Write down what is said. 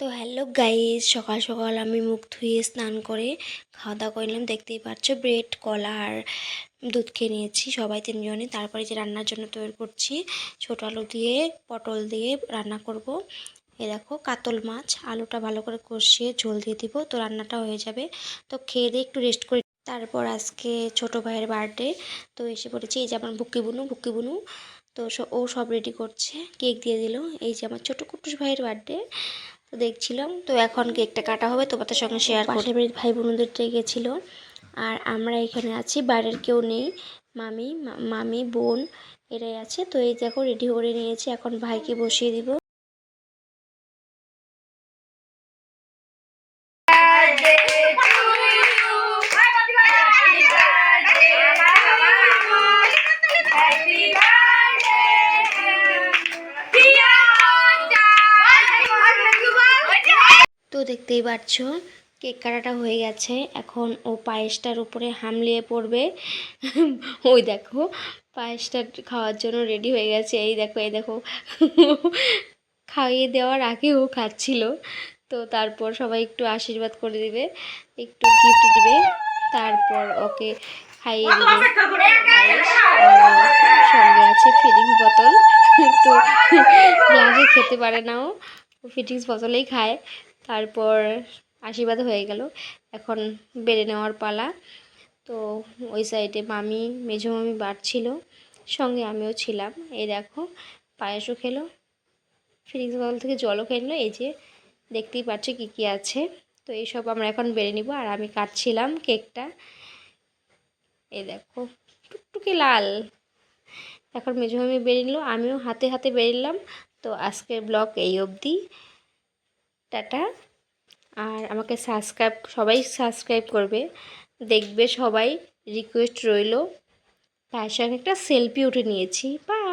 তো hello guys, সকাল সকাল আমি মুখ ধুয়ে স্নান করে খাওয়া দাওয়া করলাম দেখতেই পাচ্ছ, ব্রেড, কলা আর দুধ খেয়ে নিয়েছি সবাই তিনজনে। তারপরে যে রান্নার জন্য তৈরি করছি, ছোটো আলু দিয়ে, পটল দিয়ে রান্না করব। এ দেখো, কাতল মাছ, আলুটা ভালো করে কষিয়ে ঝোল দিয়ে দিব, তো রান্নাটা হয়ে যাবে। তো খেয়ে দিয়ে একটু রেস্ট করি। তারপর আজকে ছোট ভাইয়ের বার্থডে তো এসে পড়েছি, এই যে আমার বুকি বুনু বুকি বুনু। তো ও সব রেডি করছে কেক দিয়ে দিল। এই যে আমার ছোটো কুটুস ভাইয়ের বার্থডে তো দেখছিলাম। তো এখন কেকটা কাটা হবে তোমাদের সঙ্গে শেয়ার পাশের বাড়ির ভাই বোনদের গেছিল আর আমরা এখানে আছি, বাইরের কেউ নেই। মামি মামি, বোন, এরাই আছে। তো এই দেখো রেডি করে নিয়েছি। এখন ভাইকে বসিয়ে দিব। তো দেখতেই পাচ্ছ, কেক কাটাটা হয়ে গেছে। এখন ও পায়েসটার উপরে হামলিয়ে পড়বে। ওই দেখো, পায়েসটা খাওয়ার জন্য রেডি হয়ে গেছে। এই দেখো এই দেখো। খাইয়ে দেওয়ার আগে ও খাচ্ছিল। তো তারপর সবাই একটু আশীর্বাদ করে দিবে, একটু গিফট দিবে। তারপর ওকে খাইয়ে দিবে। সঙ্গে আছে ফিডিং বোতল তো গ্লাসে খেতে পারে না ও। ফিটিংস বোতলেই খায়। তারপর আশীর্বাদ হয়ে গেল। এখন বেড়ে নেওয়ার পালা। তো ওই সাইডে মামি, মেঝো মামি বাড়ছিল। সঙ্গে আমিও ছিলাম। এই দেখো, পায়েসও খেলো। ফিটিংস বোতল থেকে জলও খেয়ে এই যে দেখতেই পাচ্ছ কী কী আছে। তো এইসব আমরা এখন বেড়ে নিব। আর আমি কাটছিলাম কেকটা। এই দেখো, টুকটুকে লাল। এখন মেঝো মামি বেড়ে নিল। আমিও হাতে হাতে বেড়ে নিলাম। তো আজকের ব্লগ এই অবধি। টাটা। আর আমাকে সাবস্ক্রাইব সবাই সাবস্ক্রাইব করবে। দেখবে সবাই রিকোয়েস্ট রইল। তার সঙ্গে একটা সেলফি উঠে নিয়েছি। বাই